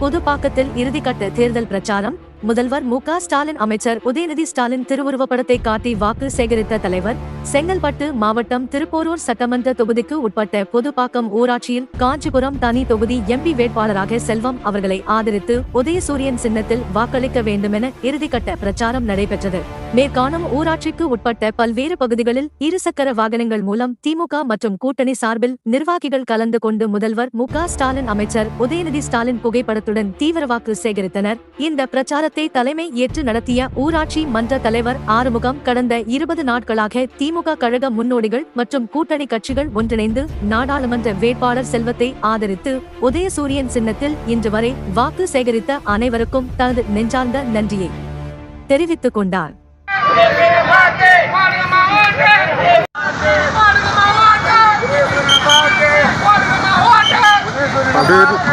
புதுப்பாக்கத்தில் இறுதிக்கட்ட தேர்தல் பிரச்சாரம். முதல்வர் மு க ஸ்டாலின் அமைச்சர் உதயநிதி ஸ்டாலின் திருவுருவப்படத்தை காட்டி வாக்கு சேகரித்த தலைவர். செங்கல்பட்டு மாவட்டம் திருப்போரூர் சட்டமன்ற தொகுதிக்கு உட்பட்ட புதுப்பாக்கம் ஊராட்சியில் காஞ்சிபுரம் தனி தொகுதி எம்பி வேட்பாளராக செல்வம் அவர்களை ஆதரித்து உதயசூரியன் சின்னத்தில் வாக்களிக்க வேண்டுமென இறுதிக்கட்ட பிரச்சாரம் நடைபெற்றது. மேற்காணும் ஊராட்சிக்கு உட்பட்ட பல்வேறு பகுதிகளில் இருசக்கர வாகனங்கள் மூலம் திமுக மற்றும் கூட்டணி சார்பில் நிர்வாகிகள் கலந்து கொண்டு முதல்வர் மு ஸ்டாலின் அமைச்சர் உதயநிதி ஸ்டாலின் புகைப்படத்துடன் தீவிர வாக்கு சேகரித்தனர். இந்த பிரச்சாரத்தை தலைமை ஏற்று நடத்திய ஊராட்சி மன்ற தலைவர் ஆறுமுகம் கடந்த இருபது நாட்களாக திமுக கழக முன்னோடிகள் மற்றும் கூட்டணி கட்சிகள் ஒன்றிணைந்து நாடாளுமன்ற வேட்பாளர் செல்வத்தை ஆதரித்து உதயசூரியன் சின்னத்தில் இன்று வரை வாக்கு சேகரித்த அனைவருக்கும் தனது நெஞ்சார்ந்த நன்றியை தெரிவித்துக் கொண்டார். Dude.